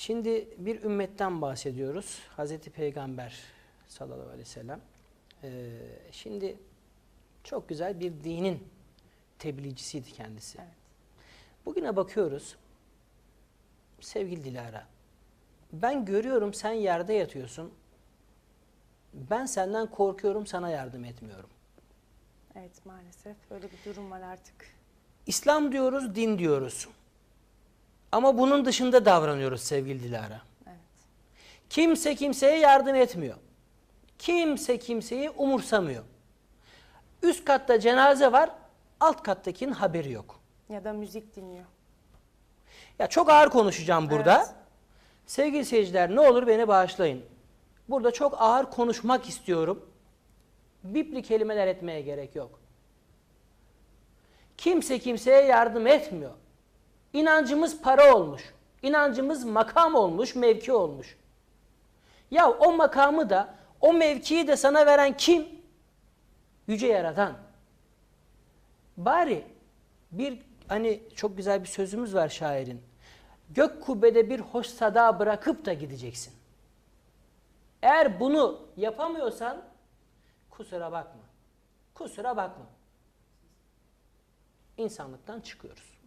Şimdi bir ümmetten bahsediyoruz. Hazreti Peygamber sallallahu aleyhi ve sellem. Ee, şimdi çok güzel bir dinin tebliğcisiydi kendisi. Evet. Bugüne bakıyoruz. Sevgili Dilara, ben görüyorum sen yerde yatıyorsun. Ben senden korkuyorum, sana yardım etmiyorum. Evet maalesef öyle bir durum var artık. İslam diyoruz, din diyoruz. Ama bunun dışında davranıyoruz sevgili Dilara. Evet. Kimse kimseye yardım etmiyor. Kimse kimseyi umursamıyor. Üst katta cenaze var, alt kattakinin haberi yok. Ya da müzik dinliyor. Ya çok ağır konuşacağım burada. Evet. Sevgili seyirciler ne olur beni bağışlayın. Burada çok ağır konuşmak istiyorum. Bipli kelimeler etmeye gerek yok. Kimse kimseye yardım etmiyor. İnancımız para olmuş. İnancımız makam olmuş, mevki olmuş. Ya o makamı da, o mevkiyi de sana veren kim? Yüce Yaradan. Bari bir hani çok güzel bir sözümüz var şairin. Gök kubbede bir hoş sada bırakıp da gideceksin. Eğer bunu yapamıyorsan kusura bakma. Kusura bakma. İnsanlıktan çıkıyoruz.